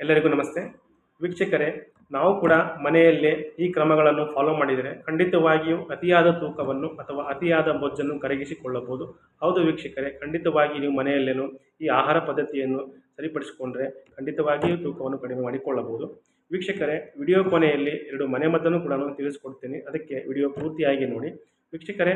ಎಲ್ಲರಿಗೂ ನಮಸ್ತೆ. ವೀಕ್ಷಕರೇ, ನಾವು ಕೂಡ ಮನೆಯಲ್ಲೇ ಈ ಕ್ರಮಗಳನ್ನು ಫಾಲೋ ಮಾಡಿದರೆ ಖಂಡಿತವಾಗಿಯೂ ಅತಿಯಾದ ತೂಕವನ್ನು ಅಥವಾ ಅತಿಯಾದ ಬೊಜ್ಜನ್ನು ಕರಗಿಸಿಕೊಳ್ಳಬಹುದು. ಹೌದು ವೀಕ್ಷಕರೇ, ಖಂಡಿತವಾಗಿ ನೀವು ಮನೆಯಲ್ಲೇನು ಈ ಆಹಾರ ಪದ್ಧತಿಯನ್ನು ಸರಿಪಡಿಸಿಕೊಂಡ್ರೆ ಖಂಡಿತವಾಗಿಯೂ ತೂಕವನ್ನು ಕಡಿಮೆ ಮಾಡಿಕೊಳ್ಳಬಹುದು. ವೀಕ್ಷಕರೇ, ವಿಡಿಯೋ ಕೊನೆಯಲ್ಲಿ ಎರಡು ಮನೆಮದ್ದನ್ನು ಕೂಡ ತಿಳಿಸ್ಕೊಡ್ತೀನಿ. ಅದಕ್ಕೆ ವಿಡಿಯೋ ಪೂರ್ತಿಯಾಗಿ ನೋಡಿ. ವೀಕ್ಷಕರೇ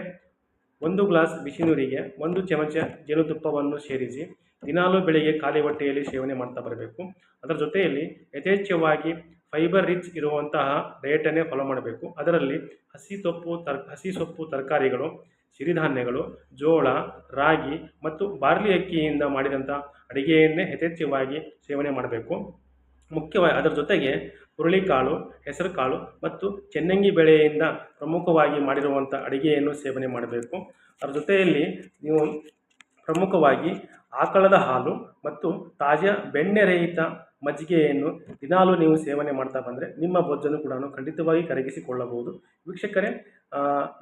ಒಂದು ಗ್ಲಾಸ್ ಬಿಸಿ ನೀರಿಗೆ ಒಂದು ಚಮಚ ಜೇನುತುಪ್ಪವನ್ನು ಸೇರಿಸಿ ದಿನಾಲೂ ಬೆಳಿಗ್ಗೆ ಖಾಲಿ ಹೊಟ್ಟೆಯಲ್ಲಿ ಸೇವನೆ ಮಾಡ್ತಾ ಬರಬೇಕು. ಅದರ ಜೊತೆಯಲ್ಲಿ ಯಥೇಚ್ಛವಾಗಿ ಫೈಬರ್ ರಿಚ್ ಇರುವಂತಹ ಡಯಟನ್ನೇ ಫಾಲೋ ಮಾಡಬೇಕು. ಅದರಲ್ಲಿ ಹಸಿ ತೊಪ್ಪು ತರ್, ಹಸಿ ಸೊಪ್ಪು ತರಕಾರಿಗಳು, ಸಿರಿಧಾನ್ಯಗಳು, ಜೋಳ, ರಾಗಿ ಮತ್ತು ಬಾರ್ಲಿ ಅಕ್ಕಿಯಿಂದ ಮಾಡಿದಂಥ ಅಡಿಗೆಯನ್ನೇ ಯಥೇಚ್ಛವಾಗಿ ಸೇವನೆ ಮಾಡಬೇಕು. ಮುಖ್ಯವಾಗಿ ಅದರ ಜೊತೆಗೆ ಹುರುಳಿಕಾಳು, ಹೆಸರುಕಾಳು ಮತ್ತು ಚೆನ್ನಂಗಿ ಬೆಳೆಯಿಂದ ಪ್ರಮುಖವಾಗಿ ಮಾಡಿರುವಂಥ ಅಡಿಗೆಯನ್ನು ಸೇವನೆ ಮಾಡಬೇಕು. ಅದರ ಜೊತೆಯಲ್ಲಿ ನೀವು ಪ್ರಮುಖವಾಗಿ ಆಕಳದ ಹಾಲು ಮತ್ತು ತಾಜಾ ಬೆಣ್ಣೆರಹಿತ ಮಜ್ಜಿಗೆಯನ್ನು ದಿನಾಲೂ ನೀವು ಸೇವನೆ ಮಾಡ್ತಾ ಬಂದರೆ ನಿಮ್ಮ ಬೊಜ್ಜನ್ನು ಕೂಡ ಖಂಡಿತವಾಗಿ ಕರಗಿಸಿಕೊಳ್ಳಬಹುದು. ವೀಕ್ಷಕರೇ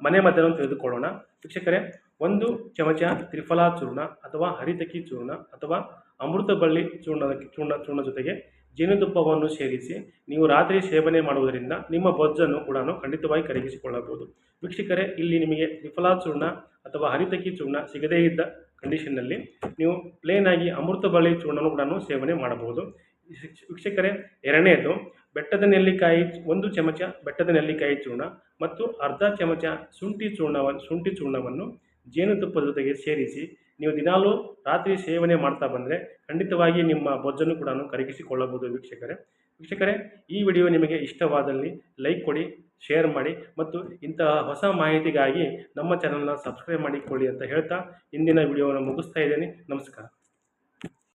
ಮನೆ ಮದ್ದನ್ನು ತಿಳಿದುಕೊಳ್ಳೋಣ ವೀಕ್ಷಕರೇ, ಒಂದು ಚಮಚ ತ್ರಿಫಲಾ ಚೂರ್ಣ ಅಥವಾ ಹರಿತಕಿ ಚೂರ್ಣ ಅಥವಾ ಅಮೃತ ಬಳ್ಳಿ ಚೂರ್ಣದ, ಚೂರ್ಣ ಚೂರ್ಣ ಜೊತೆಗೆ ಜೇನುತುಪ್ಪವನ್ನು ಸೇರಿಸಿ ನೀವು ರಾತ್ರಿ ಸೇವನೆ ಮಾಡುವುದರಿಂದ ನಿಮ್ಮ ಬೊಜ್ಜನ್ನು ಕೂಡ ಖಂಡಿತವಾಗಿ ಕರಗಿಸಿಕೊಳ್ಳಬಹುದು. ವೀಕ್ಷಕರೇ, ಇಲ್ಲಿ ನಿಮಗೆ ತ್ರಿಫಲಾ ಚೂರ್ಣ ಅಥವಾ ಹರಿತಕಿ ಚೂರ್ಣ ಸಿಗದೇ ಇದ್ದ ಕಂಡೀಷನ್ನಲ್ಲಿ ನೀವು ಪ್ಲೇನ್ ಆಗಿ ಅಮೃತ ಬಳ್ಳಿ ಚೂರ್ಣನೂ ಕೂಡ ಸೇವನೆ ಮಾಡಬಹುದು. ವೀಕ್ಷ- ವೀಕ್ಷಕರೇ, ಎರಡನೇದು ಬೆಟ್ಟದ ನೆಲ್ಲಿಕಾಯಿ ಒಂದು ಚಮಚ ಬೆಟ್ಟದ ನೆಲ್ಲಿಕಾಯಿ ಚೂರ್ಣ ಮತ್ತು ಅರ್ಧ ಚಮಚ ಶುಂಠಿ ಚೂರ್ಣವನ್ನು ಶುಂಠಿ ಚೂರ್ಣವನ್ನು ಜೇನುತುಪ್ಪದ ಜೊತೆಗೆ ಸೇರಿಸಿ ನೀವು ದಿನಾಲೂ ರಾತ್ರಿ ಸೇವನೆ ಮಾಡ್ತಾ ಬಂದರೆ ಖಂಡಿತವಾಗಿ ನಿಮ್ಮ ಬೊಜ್ಜನ್ನು ಕೂಡ ಕರಗಿಸಿಕೊಳ್ಳಬಹುದು ವೀಕ್ಷಕರೇ. ವೀಕ್ಷಕರೇ, ಈ ವಿಡಿಯೋ ನಿಮಗೆ ಇಷ್ಟವಾದಲ್ಲಿ ಲೈಕ್ ಕೊಡಿ, ಶೇರ್ ಮಾಡಿ ಮತ್ತು ಇಂತಹ ಹೊಸ ಮಾಹಿತಿಗಾಗಿ ನಮ್ಮ ಚಾನಲ್ನ ಸಬ್ಸ್ಕ್ರೈಬ್ ಮಾಡಿಕೊಳ್ಳಿ ಅಂತ ಹೇಳ್ತಾ ಇಂದಿನ ವಿಡಿಯೋವನ್ನು ಮುಗಿಸ್ತಾ ಇದ್ದೇನೆ. ನಮಸ್ಕಾರ.